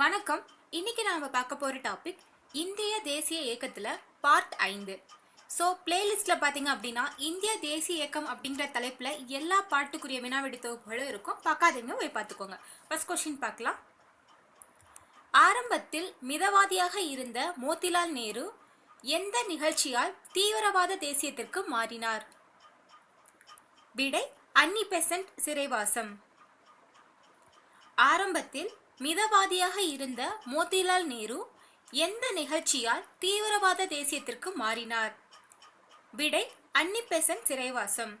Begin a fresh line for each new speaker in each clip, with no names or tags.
வணக்கம். இன்னைக்கு நாம பார்க்க போற டாபிக் இந்திய தேசிய இயக்கத்துல பார்ட் ஐந்து. ஸோ பிளேலிஸ்ட்ல பாத்தீங்க அப்படின்னா இந்திய தேசிய இயக்கம் அப்படிங்கிற தலைப்புல எல்லா பாட்டுக்குரிய வினாவிடி தொகுப்புகளும் இருக்கும். பார்க்காதீங்க போய் பார்த்துக்கோங்க. ஃபர்ஸ்ட் கொஸ்டின் பார்க்கலாம். ஆரம்பத்தில் மிதவாதியாக இருந்த மோதிலால் நேரு எந்த நிகழ்ச்சியால் தீவிரவாத தேசியத்திற்கு மாறினார்? விடை அன்னி பெசன்ட் சிறைவாசம். ஆரம்பத்தில் மிதவாதியாக இருந்த மோதிலால் நேரு எந்த நிகழ்ச்சியால் தீவிரவாத தேசியத்திற்கு மாறினார்? விடை அன்னி பெசன்ட் சிறைவாசம்.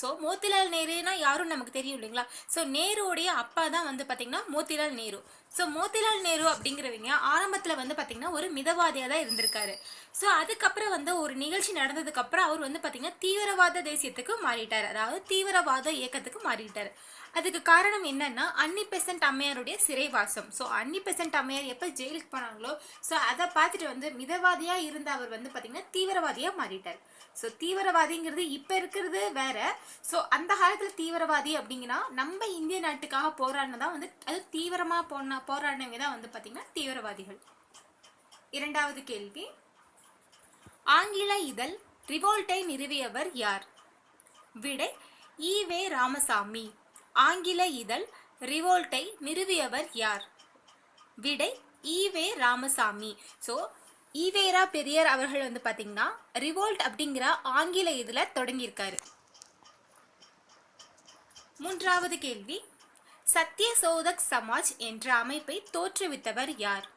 ஸோ மோத்திலால் நேருனா யாரும் நமக்கு தெரியும் இல்லைங்களா? ஸோ நேருடைய அப்பா தான் வந்து பார்த்தீங்கன்னா மோத்திலால் நேரு. ஸோ மோத்திலால் நேரு அப்படிங்கிறவங்க ஆரம்பத்தில் வந்து பார்த்தீங்கன்னா ஒரு மிதவாதியாக தான் இருந்திருக்காரு. ஸோ அதுக்கப்புறம் வந்து ஒரு நிகழ்ச்சி நடந்ததுக்கப்புறம் அவர் வந்து பார்த்தீங்கன்னா தீவிரவாத தேசியத்துக்கு மாறிட்டார். அதாவது தீவிரவாத இயக்கத்துக்கு மாறிட்டார். அதுக்கு காரணம் என்னன்னா அன்னி பெசன்ட் அம்மையாருடைய சிறைவாசம். ஸோ அன்னி பெசன்ட் அம்மையார் எப்போ ஜெயிலுக்கு போனாங்களோ ஸோ அதை பார்த்துட்டு வந்து மிதவாதியாக இருந்த அவர் வந்து பார்த்தீங்கன்னா தீவிரவாதியாக மாறிட்டார். ஸோ தீவிரவாதிங்கிறது இப்போ இருக்கிறது வேற. ஸோ அந்த காலத்தில் தீவிரவாதி அப்படிங்கன்னா நம்ம இந்திய நாட்டுக்காக போராடினதான் வந்து அது தீவிரமாக போன போராடினவங்க தான் வந்து பார்த்தீங்கன்னா தீவிரவாதிகள். இரண்டாவது கேள்வி. ஆங்கில இதழ் ரிவோல்ட்டை நிறுவியவர் யார்? விடை ஈவே ராமசாமி. ஆங்கில இதழ் ரிவோல்ட்டை நிறுவியவர் யார்? விடை ஈவே ராமசாமி. ஸோ ஈவேரா பெரியார் அவர்கள் வந்து பார்த்தீங்கன்னா ரிவோல்ட் அப்படிங்கிற ஆங்கில இதில் தொடங்கியிருக்காரு. மூன்றாவது கேள்வி. சத்திய சோதக் சமாஜ் என்ற அமைப்பை தோற்றுவித்தவர் யார்?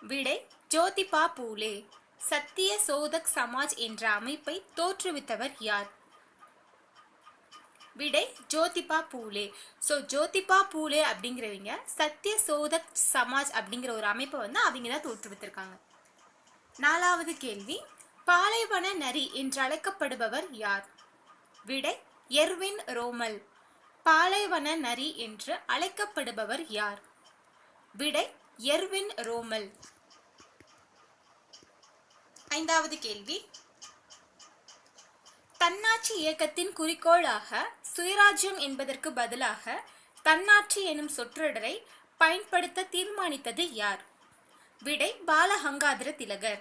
விடை ஜோதிபா பூலே. சத்திய சோதக் சமாஜ் என்ற அமைப்பை தோற்றுவித்தவர் யார்? விடை ஜோதிபா பூலே. ஸோ ஜோதிபா பூலே அப்படிங்கிறவங்க சத்திய சோதக் சமாஜ் அப்படிங்கிற ஒரு அமைப்பை வந்து அவங்க தான் தோற்றுவித்திருக்காங்க நாலாவது கேள்வி பாலைவன நரி என்று அழைக்கப்படுபவர் யார்? விடை எர்வின் ரோமல். பாலைவன நரி என்று அழைக்கப்படுபவர் யார்? விடை எர்வின் ரோமல். ஐந்தாவது கேள்வி தன்னாட்சி இயக்கத்தின் குறிக்கோளாக சுயராஜ்யம் என்பதற்கு பதிலாக தன்னாட்சி எனும் சொற்றொடரை பயன்படுத்த தீர்மானித்தது யார்? விடை பாலகங்காதர திலகர்.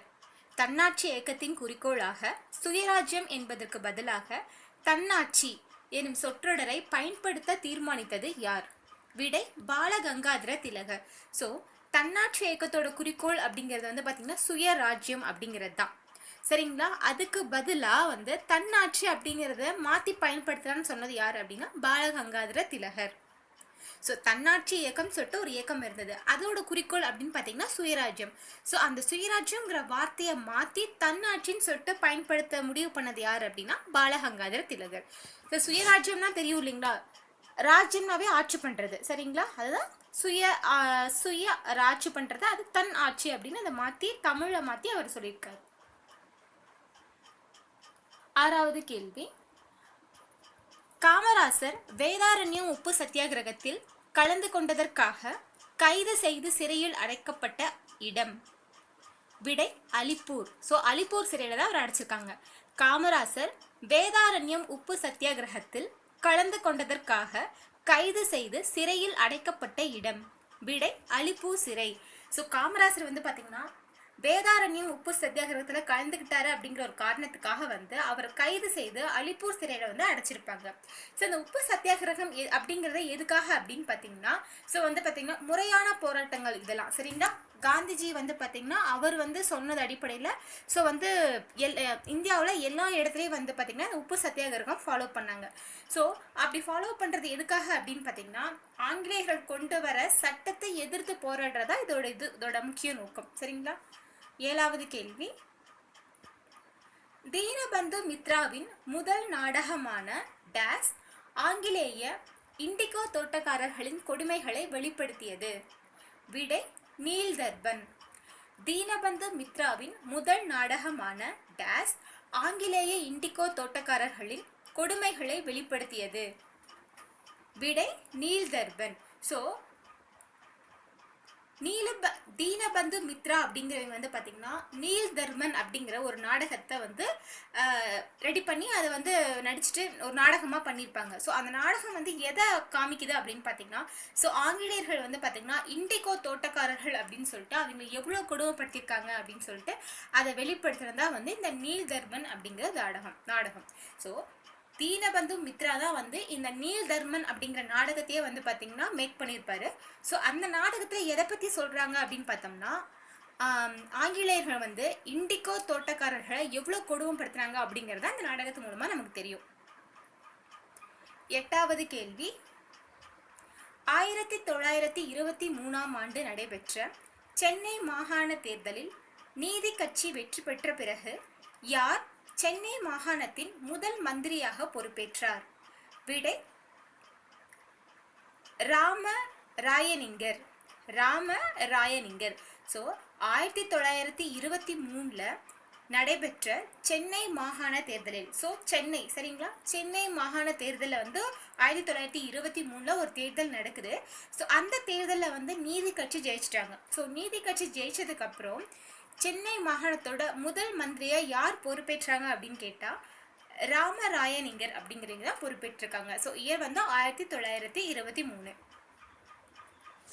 தன்னாட்சி இயக்கத்தின் குறிக்கோளாக சுயராஜ்யம் என்பதற்கு பதிலாக தன்னாட்சி எனும் சொற்றொடரை பயன்படுத்த தீர்மானித்தது யார்? விடை பாலகங்காதர திலகர். ஸோ தன்னாட்சி இயக்கத்தோட குறிக்கோள் அப்படிங்கிறது வந்து பார்த்தீங்கன்னா சுயராஜ்யம் அப்படிங்கிறது தான் சரிங்களா? அதுக்கு பதிலாக வந்து தன்னாட்சி அப்படிங்கிறத மாற்றி பயன்படுத்தலாம்னு சொன்னது யார் அப்படின்னா பாலகங்காதர திலகர். ஸோ தன்னாட்சி இயக்கம் சொல்லிட்டு ஒரு இயக்கம் இருந்தது. அதோட குறிக்கோள் அப்படின்னு பார்த்தீங்கன்னா சுயராஜ்யம். ஸோ அந்த சுயராஜ்யம்ங்கிற வார்த்தையை மாற்றி தன்னாட்சின்னு சொல்லிட்டு பயன்படுத்த முடிவு பண்ணது யார் அப்படின்னா பாலகங்காதர திலகர். ஸோ சுயராஜ்யம்னா தெரியும் இல்லைங்களா? ராஜ்யம்னாவே ஆட்சி பண்ணுறது சரிங்களா? அதுதான் சுய சுய ஆட்சி பண்ணுறது அது தன் ஆட்சி அப்படின்னு அதை மாற்றி தமிழை மாற்றி அவர் சொல்லியிருக்காரு. ஆறாவது கேள்வி. காமராசர் வேதாரண்யம் உப்பு சத்தியாகிரகத்தில் கலந்து கொண்டதற்காக கைது செய்து சிறையில் அடைக்கப்பட்ட இடம். விடை அலிப்பூர். ஸோ அலிப்பூர் சிறையில் தான் அவர் அடைச்சிருக்காங்க. காமராசர் வேதாரண்யம் உப்பு சத்தியாகிரகத்தில் கலந்து கொண்டதற்காக கைது செய்து சிறையில் அடைக்கப்பட்ட இடம். விடை அலிப்பூர் சிறை. ஸோ காமராசர் வந்து பார்த்தீங்கன்னா வேதாரண்யம் உப்பு சத்தியாகிரகத்தில் கலந்துக்கிட்டாரு அப்படிங்கிற ஒரு காரணத்துக்காக வந்து அவரை கைது செய்து அலிப்பூர் சிறையில் வந்து அடைச்சிருப்பாங்க. ஸோ இந்த உப்பு சத்தியாகிரகம் எ- அப்படிங்கிறத எதுக்காக அப்படின்னு பார்த்தீங்கன்னா ஸோ வந்து பார்த்தீங்கன்னா முறையான போராட்டங்கள் இதெல்லாம். சரிங்களா? காந்திஜி வந்து பார்த்தீங்கன்னா அவர் வந்து சொன்னது அடிப்படையில் ஸோ வந்து எல் இந்தியாவில் எல்லா இடத்துலையும் வந்து பார்த்தீங்கன்னா இந்த உப்பு சத்தியாகிரகம் ஃபாலோ பண்ணாங்க. ஸோ அப்படி ஃபாலோ பண்ணுறது எதுக்காக அப்படின்னு பார்த்தீங்கன்னா ஆங்கிலேயர்கள் கொண்டு வர சட்டத்தை எதிர்த்து போராடுறதா இதோட இது இதோட முக்கிய நோக்கம். சரிங்களா? ஏழாவது கேள்வி. தீனபந்து மித்ராவின் முதல் நாடகமான டேஸ் ஆங்கிலேய இண்டிகோ தோட்டக்காரர்களின் கொடுமைகளை வெளிப்படுத்தியது. விடை நீல் தர்பன் தீனபந்து மித்ராவின் முதல் நாடகமான டேஸ் ஆங்கிலேய இண்டிகோ தோட்டக்காரர்களின் கொடுமைகளை வெளிப்படுத்தியது. விடை நீல் தர்பன் ஸோ நீலப தீனபந்து மித்ரா அப்படிங்கிறவங்க வந்து பார்த்தீங்கன்னா நீல் தர்மன் அப்படிங்கிற ஒரு நாடகத்தை வந்து ரெடி பண்ணி அதை வந்து நடிச்சுட்டு ஒரு நாடகமாக பண்ணியிருப்பாங்க. ஸோ அந்த நாடகம் வந்து எதை காமிக்குது அப்படின்னு பார்த்தீங்கன்னா ஸோ ஆங்கிலேயர்கள் வந்து பார்த்தீங்கன்னா இண்டிகோ தோட்டக்காரர்கள் அப்படின்னு சொல்லிட்டு அவங்க எவ்வளோ கொடுமைப்படுத்தியிருக்காங்க அப்படின்னு சொல்லிட்டு அதை வெளிப்படுத்துகிறதா வந்து இந்த நீல் தர்மன் அப்படிங்கிற நாடகம் நாடகம். ஸோ தீனபந்து மித்ரா தான் வந்து இந்த நீல் தர்மன் அப்படிங்கிற நாடகத்தையே வந்து பார்த்தீங்கன்னா மேக் பண்ணியிருப்பாரு. ஸோ அந்த நாடகத்தில் எதை பற்றி சொல்கிறாங்க அப்படின்னு பார்த்தோம்னா ஆங்கிலேயர்கள் வந்து இண்டிகோ தோட்டக்காரர்களை எவ்வளோ கொடுமைப்படுத்துனாங்க அப்படிங்கிறத அந்த நாடகத்து மூலமாக நமக்கு தெரியும். எட்டாவது கேள்வி. ஆயிரத்தி தொள்ளாயிரத்தி இருபத்தி மூணாம் ஆண்டு நடைபெற்ற சென்னை மாகாண தேர்தலில் நீதி கட்சி வெற்றி பெற்ற பிறகு யார் சென்னை மாகாணத்தின் முதல் மந்திரியாக பொறுப்பேற்றார். விடை ராம ராயனிங்கர் ராம ராயனிங்கர் ஸோ ஆயிரத்தி தொள்ளாயிரத்தி இருபத்தி மூணில் நடைபெற்ற சென்னை மாகாண தேர்தலில். ஸோ சென்னை சரிங்களா? சென்னை மாகாண தேர்தலில் வந்து ஆயிரத்தி தொள்ளாயிரத்தி இருபத்தி மூணில் ஒரு தேர்தல் நடக்குது. ஸோ அந்த தேர்தலில் வந்து நீதி கட்சி ஜெயிச்சிட்டாங்க. ஸோ நீதி கட்சி ஜெயிச்சதுக்கப்புறம் சென்னை மாகாணத்தோட முதல் மந்திரியாக யார் பொறுப்பேற்றாங்க அப்படின்னு கேட்டால் ராமராயனிங்கர் அப்படிங்கிறவங்க தான் பொறுப்பேற்றிருக்காங்க. ஸோ இயர் வந்து ஆயிரத்தி தொள்ளாயிரத்தி இருபத்தி மூணு.